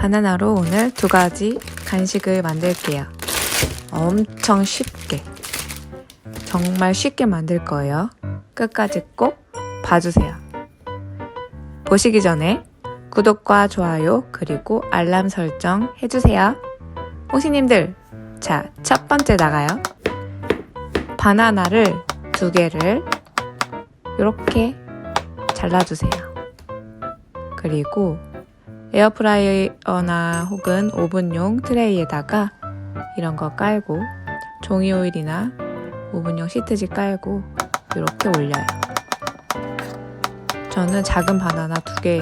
바나나로 오늘 두 가지 간식을 만들게요. 엄청 쉽게. 정말 쉽게 만들 거예요. 끝까지 꼭 봐주세요. 보시기 전에 구독과 좋아요 그리고 알람 설정 해주세요. 홍시님들, 자, 첫 번째 나가요. 바나나를 두 개를 이렇게 잘라주세요. 그리고 에어프라이어나 혹은 오븐용 트레이에다가 이런 거 깔고 종이 오일이나 오븐용 시트지 깔고 이렇게 올려요. 저는 작은 바나나 두 개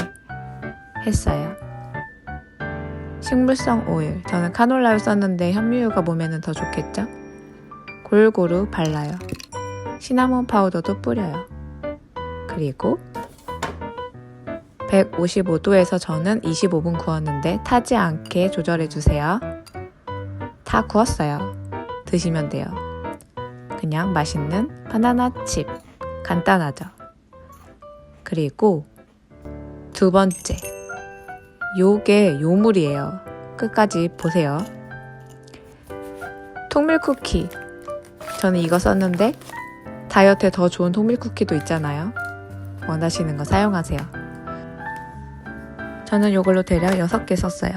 했어요. 식물성 오일. 저는 카놀라유 썼는데 현미유가 몸에는 더 좋겠죠? 골고루 발라요. 시나몬 파우더도 뿌려요. 그리고 155도에서 저는 25분 구웠는데 타지 않게 조절해 주세요. 다 구웠어요. 드시면 돼요. 그냥 맛있는 바나나 칩. 간단하죠? 그리고 두 번째. 요게 요물이에요. 끝까지 보세요. 통밀 쿠키. 저는 이거 썼는데 다이어트에 더 좋은 통밀 쿠키도 있잖아요. 원하시는 거 사용하세요. 저는 이걸로 대략 6개 썼어요.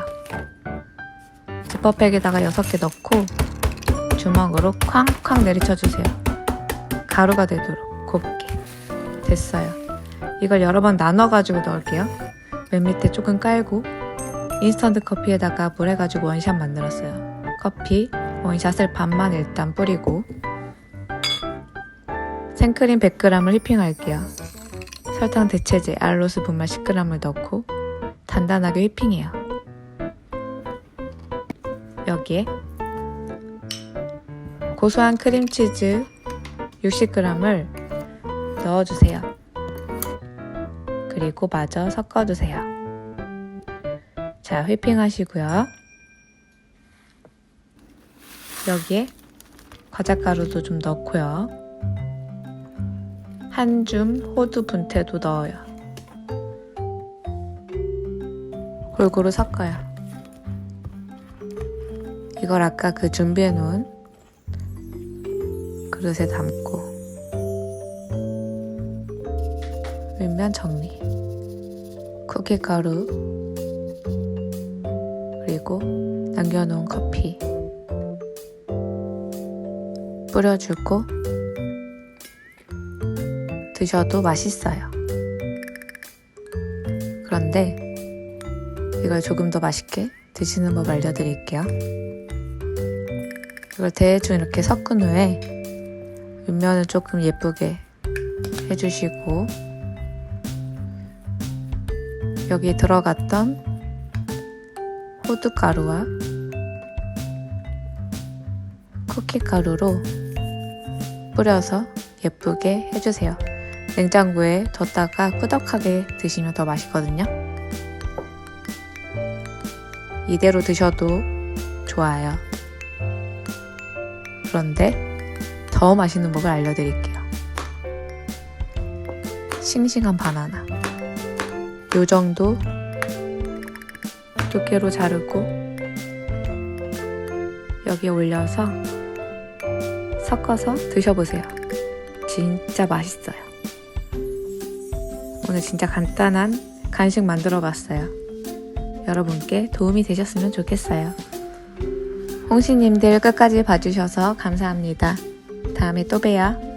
지퍼백에다가 6개 넣고 주먹으로 쾅쾅 내리쳐주세요. 가루가 되도록 곱게. 됐어요. 이걸 여러 번 나눠가지고 넣을게요. 맨 밑에 조금 깔고 인스턴트 커피에다가 물 해가지고 원샷 만들었어요. 커피 원샷을 반만 일단 뿌리고 생크림 100g을 휘핑할게요. 설탕 대체제 알로스 분말 10g을 넣고 단단하게 휘핑해요. 여기에 고소한 크림치즈 60g을 넣어주세요. 그리고 마저 섞어주세요. 자, 휘핑하시고요. 여기에 과자가루도 좀 넣고요. 한 줌 호두 분태도 넣어요. 골고루 섞어요. 이걸 아까 그 준비해 놓은 그릇에 담고 밀면 정리. 쿠키 가루 그리고 남겨놓은 커피 뿌려주고 드셔도 맛있어요. 그런데 이걸 조금 더 맛있게 드시는 법 알려드릴게요. 이걸 대충 이렇게 섞은 후에 윗면을 조금 예쁘게 해주시고 여기 들어갔던 호두가루와 쿠키가루로 뿌려서 예쁘게 해주세요. 냉장고에 뒀다가 꾸덕하게 드시면 더 맛있거든요. 이대로 드셔도 좋아요. 그런데 더 맛있는 법을 알려드릴게요. 싱싱한 바나나. 요 정도 두께로 자르고 여기에 올려서 섞어서 드셔보세요. 진짜 맛있어요. 오늘 진짜 간단한 간식 만들어 봤어요. 여러분께 도움이 되셨으면 좋겠어요. 홍시님들 끝까지 봐주셔서 감사합니다. 다음에 또 봬요.